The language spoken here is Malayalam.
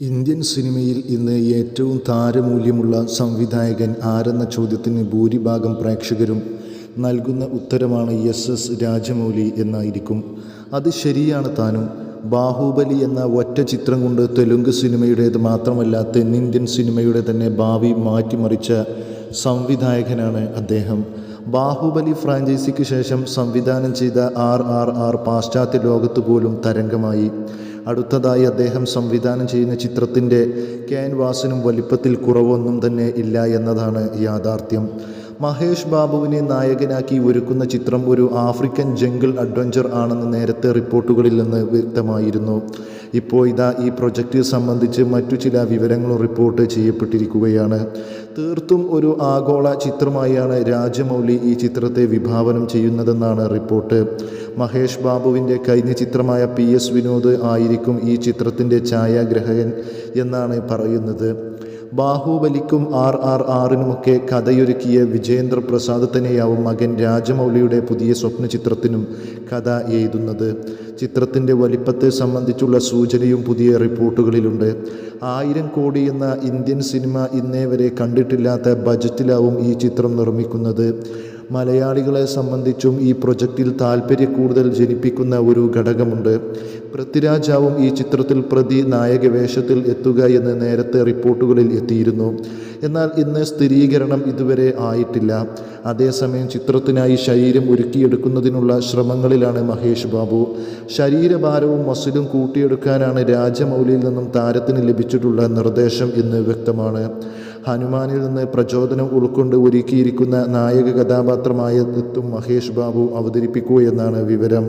ഇന്ത്യൻ സിനിമയിൽ ഇന്ന് ഏറ്റവും താരമൂല്യമുള്ള സംവിധായകൻ ആരെന്ന ചോദ്യത്തിന് ഭൂരിഭാഗം പ്രേക്ഷകരും നൽകുന്ന ഉത്തരമാണ് എസ് എസ് രാജമൗലി എന്നായിരിക്കും. അത് ശരിയാണ് താനും. ബാഹുബലി എന്ന ഒറ്റ ചിത്രം കൊണ്ട് തെലുങ്ക് സിനിമയുടേത് മാത്രമല്ല തെന്നിന്ത്യൻ സിനിമയുടെ തന്നെ ഭാവി മാറ്റിമറിച്ച സംവിധായകനാണ് അദ്ദേഹം. ബാഹുബലി ഫ്രാഞ്ചൈസിക്ക് ശേഷം സംവിധാനം ചെയ്ത ആർ ആർ ആർ പാശ്ചാത്യ ലോകത്ത് പോലും തരംഗമായി. അടുത്തതായി അദ്ദേഹം സംവിധാനം ചെയ്യുന്ന ചിത്രത്തിന്റെ ക്യാൻവാസിനും വലിപ്പത്തിൽ കുറവൊന്നും തന്നെ ഇല്ല എന്നതാണ് യാഥാർത്ഥ്യം. മഹേഷ് ബാബുവിനെ നായകനാക്കി ഒരുക്കുന്ന ചിത്രം ഒരു ആഫ്രിക്കൻ ജംഗിൾ അഡ്വഞ്ചർ ആണെന്ന് നേരത്തെ റിപ്പോർട്ടുകളിൽ നിന്ന് വ്യക്തമായിരുന്നു. ഇപ്പോൾ ഇതാ ഈ പ്രൊജക്റ്റ് സംബന്ധിച്ച് മറ്റു ചില വിവരങ്ങളും റിപ്പോർട്ട് ചെയ്യപ്പെട്ടിരിക്കുകയാണ്. തീർത്തും ഒരു ആഗോള ചിത്രമായാണ് രാജമൗലി ഈ ചിത്രത്തെ വിഭാവനം ചെയ്യുന്നതെന്നാണ് റിപ്പോർട്ട്. മഹേഷ് ബാബുവിന്റെ കഴിഞ്ഞ ചിത്രമായ പി എസ് വിനോദ് ആയിരിക്കും ഈ ചിത്രത്തിന്റെ ഛായാഗ്രഹകൻ എന്നാണ് പറയുന്നത്. ബാഹുബലിക്കും ആർ ആർ ആറിനുമൊക്കെ കഥയൊരുക്കിയ വിജയേന്ദ്ര പ്രസാദ് തന്നെയാവും മകൻ രാജമൗലിയുടെ പുതിയ സ്വപ്ന ചിത്രത്തിനും കഥ എഴുതുന്നത്. ചിത്രത്തിന്റെ വലിപ്പത്തെ സംബന്ധിച്ചുള്ള സൂചനയും പുതിയ റിപ്പോർട്ടുകളിലുണ്ട്. ആയിരം കോടി എന്ന ഇന്ത്യൻ സിനിമ ഇന്നേ വരെ കണ്ടിട്ടില്ലാത്ത ബജറ്റിലാവും ഈ ചിത്രം നിർമ്മിക്കുന്നത്. മലയാളികളെ സംബന്ധിച്ചും ഈ പ്രൊജക്റ്റിൽ താല്പര്യ കൂടുതൽ ജനിപ്പിക്കുന്ന ഒരു ഘടകമുണ്ട്. പൃഥ്വിരാജാവും ഈ ചിത്രത്തിൽ പ്രതി നായക വേഷത്തിൽ എത്തുക എന്ന് നേരത്തെ റിപ്പോർട്ടുകളിൽ എത്തിയിരുന്നു. എന്നാൽ ഇന്ന് സ്ഥിരീകരണം ഇതുവരെ ആയിട്ടില്ല. അതേസമയം ചിത്രത്തിനായി ശരീരം ഒരുക്കിയെടുക്കുന്നതിനുള്ള ശ്രമങ്ങളിലാണ് മഹേഷ് ബാബു. ശരീരഭാരവും മസിലും കൂട്ടിയെടുക്കാനാണ് രാജമൗലിയിൽ നിന്നും താരത്തിന് ലഭിച്ചിട്ടുള്ള നിർദ്ദേശം എന്ന് വ്യക്തമാണ്. ഹനുമാനിൽ നിന്ന് പ്രചോദനം ഉൾക്കൊണ്ട് ഒരുക്കിയിരിക്കുന്ന നായക കഥാപാത്രമായ ദത്തും മഹേഷ് ബാബു അവതരിപ്പിക്കൂ എന്നാണ് വിവരം.